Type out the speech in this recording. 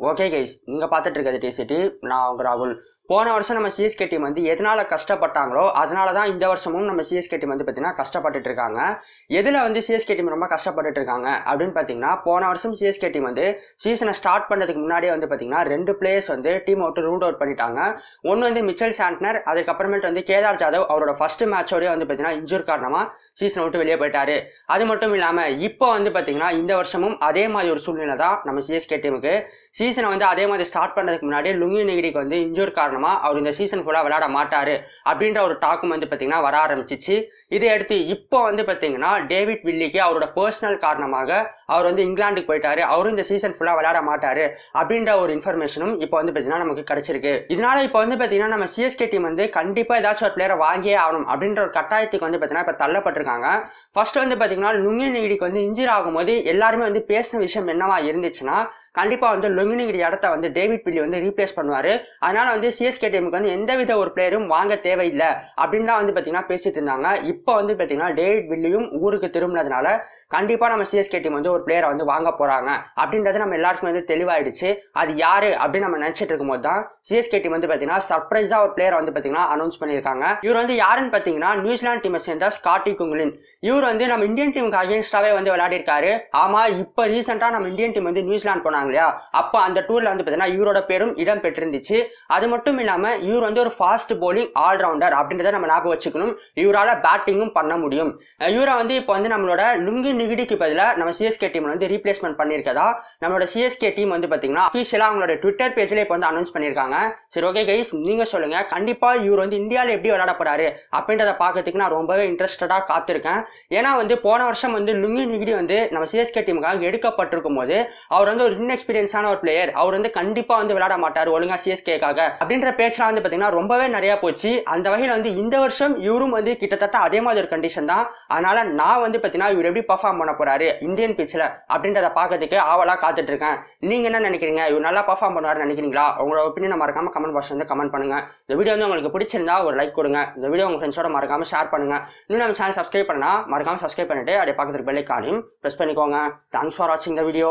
Okay guys நீங்கள் பார்த்துட்டு இருக்கிறது டிசிடி நான் உங்கள் ராகுல். போன வருஷம் நம்ம சிஎஸ்கே டீம் வந்து எதனால் கஷ்டப்பட்டாங்களோ அதனால தான் இந்த வருஷமும் நம்ம சிஎஸ்கே டீம் வந்து பார்த்தீங்கன்னா கஷ்டப்பட்டுட்டு இருக்காங்க. எதில் வந்து சிஎஸ்கே டீம் ரொம்ப கஷ்டப்பட்டுட்டு இருக்காங்க அப்படின்னு பார்த்தீங்கன்னா போன வருஷம் சிஎஸ்கே டீம் வந்து சீசனை ஸ்டார்ட் பண்ணுறதுக்கு முன்னாடியே வந்து பார்த்தீங்கன்னா ரெண்டு பிளேயர்ஸ் வந்து டீம் அவுட் ரூட் அவுட் பண்ணிட்டாங்க. ஒன்று வந்து மிச்சல் சாண்ட்னர் அதுக்கப்புறமேட்டு வந்து கேதார் ஜாதவ் அவரோட ஃபர்ஸ்ட் மேட்சோடய வந்து பார்த்தீங்கன்னா இன்ஜூர் காரணமாக சீசனை விட்டு வெளியே போயிட்டாரு. அது மட்டும் இல்லாமல் இப்போ வந்து பார்த்தீங்கன்னா இந்த வருஷமும் அதே மாதிரி ஒரு சூழ்நிலை தான் நம்ம சிஎஸ்கே டீமுக்கு சீசனை வந்து அதே மாதிரி ஸ்டார்ட் பண்ணுறதுக்கு முன்னாடி லுங்கி நெகிடிக்கு வந்து இன்ஜூர் காரணம் காரணமாக அவர் இந்த சீசன் ஃபுல்லாக விளையாட மாட்டார் அப்படின்ற ஒரு டாக்கும் வந்து பார்த்தீங்கன்னா வர ஆரம்பிச்சிச்சு. இதை அடுத்து இப்போ வந்து பார்த்தீங்கன்னா டேவிட் வில்லிக்கு அவரோட பர்சனல் காரணமாக அவர் வந்து இங்கிலாந்துக்கு போயிட்டாரு. அவரும் இந்த சீசன் ஃபுல்லாக விளையாட மாட்டாரு அப்படின்ற ஒரு இன்ஃபர்மேஷனும் இப்போ வந்து பார்த்தீங்கன்னா நமக்கு கிடைச்சிருக்கு. இதனால இப்போ வந்து பார்த்தீங்கன்னா நம்ம சிஎஸ்கே டீம் வந்து கண்டிப்பாக ஏதாச்சும் ஒரு பிளேயரை வாங்கியே ஆகணும் அப்படின்ற ஒரு கட்டாயத்துக்கு வந்து பார்த்தீங்கன்னா இப்போ தள்ளப்பட்டிருக்காங்க. ஃபர்ஸ்ட் வந்து பார்த்தீங்கன்னா நுங்கி நிகிடிக்கு வந்து இன்ஜூர் ஆகும்போது எல்லாருமே வந்து பேசின விஷயம் என்னவா இருந்துச்சுன்னா கண்டிப்பாக வந்து லொங்கினிங்கிற இடத்த வந்து டேவிட் பில்லி வந்து ரீப்ளேஸ் பண்ணுவார். அதனால வந்து சிஎஸ்கே டீமுக்கு வந்து எந்தவித ஒரு பிளேயரும் வாங்க தேவையில்லை அப்படின்னு தான் வந்து பார்த்தீங்கன்னா பேசிட்டு இருந்தாங்க. இப்போ வந்து பார்த்தீங்கன்னா டேவிட் பில்லியும் ஊருக்கு திரும்பினதுனால கண்டிப்பாக நம்ம சிஎஸ்கே டீம் வந்து ஒரு பிளேயரை வந்து வாங்க போகிறாங்க அப்படின்றது நம்ம எல்லாருக்குமே வந்து தெளிவாயிடுச்சு. அது யாரு அப்படின்னு நம்ம நினச்சிட்டு இருக்கும்போது தான் சிஎஸ்கே டீம் வந்து பார்த்தீங்கன்னா சர்ப்ரைஸாக ஒரு பிளேயரை வந்து பார்த்தீங்கன்னா அனௌன்ஸ் பண்ணியிருக்காங்க. இவர் வந்து யாருன்னு பார்த்தீங்கன்னா நியூசிலாந்து டீமை சேர்ந்த ஸ்காட்டி குங்குலின் இவர் வந்து நம்ம இந்தியன் டீமுக்கு அகேன்ஸ்டாகவே வந்து விளையாடிருக்காரு ஆமா இப்போ ரீசெண்டாக நம்ம இந்தியன் டீம் வந்து நியூசிலாந்து போனாங்க. இல்லையா? அப்போ அந்த டூரில் வந்து பார்த்தீங்கன்னா இவரோட பேரும் இடம் பெற்றிருந்துச்சு. அது மட்டும் இல்லாமல் இவர் வந்து ஒரு ஃபாஸ்ட் போலிங் ஆல்ரவுண்டர் அப்படின்றத நம்ம ஞாபகம் வச்சுக்கணும். இவரால் பேட்டிங்கும் பண்ண முடியும். இவரை வந்து இப்போ வந்து நம்மளோட லுங்கி நிகிடிக்கு பதிலாக நம்ம சிஎஸ்கே டீம் வந்து ரீப்ளேஸ்மெண்ட் பண்ணியிருக்கதா? நம்மளோட சிஎஸ்கே டீம் வந்து பார்த்தீங்கன்னா அஃபீஷியலாக அவங்களோட ட்விட்டர் பேஜில் இப்போ வந்து அனௌன்ஸ் பண்ணியிருக்காங்க. சரி ஓகே கைஸ் நீங்கள் சொல்லுங்கள் கண்டிப்பாக இவர் வந்து இந்தியாவில் எப்படி விளையாட போறாரு அப்படின்றத பார்க்கறதுக்கு நான் ரொம்பவே இன்ட்ரெஸ்டடாக காத்திருக்கேன். ஏன்னா வந்து போன வருஷம் வந்து லுங்கி நிகிடி வந்து நம்ம சிஎஸ்கே டீமுக்காக எடுக்கப்பட்டிருக்கும் போது அவர் வந்து ஒரு இன்எக்ஸ்பீரியன்ஸான ஒரு பிளேயர் அவர் வந்து கண்டிப்பா வந்து விளையாட மாட்டார் ஒழுங்கா சிஎஸ்கேக்காக அப்படின்ற பேச்செல்லாம் வந்து பார்த்தீங்கன்னா ரொம்பவே நிறைய போச்சு. அந்த வகையில் வந்து இந்த வருஷம் இவரும் வந்து கிட்டத்தட்ட அதே மாதிரி ஒரு கண்டிஷன் தான். அதனால நான் வந்து பார்த்தீங்கன்னா இவர் எப்படி பர்ஃபார்ம் பண்ண போறாரு இந்தியன் பிச்சில் அப்படின்றத பார்க்கறதுக்கு ஆவலாக காத்துட்டு இருக்கேன். நீங்க என்ன நினைக்கிறீங்க? இவர் நல்லா பர்ஃபார்ம் பண்ணுவாருன்னு நினைக்கிறீங்களா? உங்களோட ஒப்பீனியன் மறக்காம கமெண்ட் பாக்ஸ் வந்து கமெண்ட் பண்ணுங்க. இந்த வீடியோ வந்து உங்களுக்கு பிடிச்சிருந்தா ஒரு லைக் கொடுங்க. இந்த வீடியோ உங்க ஃப்ரெண்ட்ஸோட மறக்காம ஷேர் பண்ணுங்க. இன்னும் நம்ம சேனல் சப்ஸ்கிரைப் பண்ணா மறக்காம சப்ஸ்கிரைப் பண்ணிட்டு அப்படியே பக்கத்துக்கு பெல்லைக்கானையும் ப்ரெஸ் பண்ணிக்கோங்க. தேங்க்ஸ் ஃபார் வாட்சிங் த வீடியோ